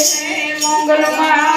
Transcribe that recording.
ને મંગલમાં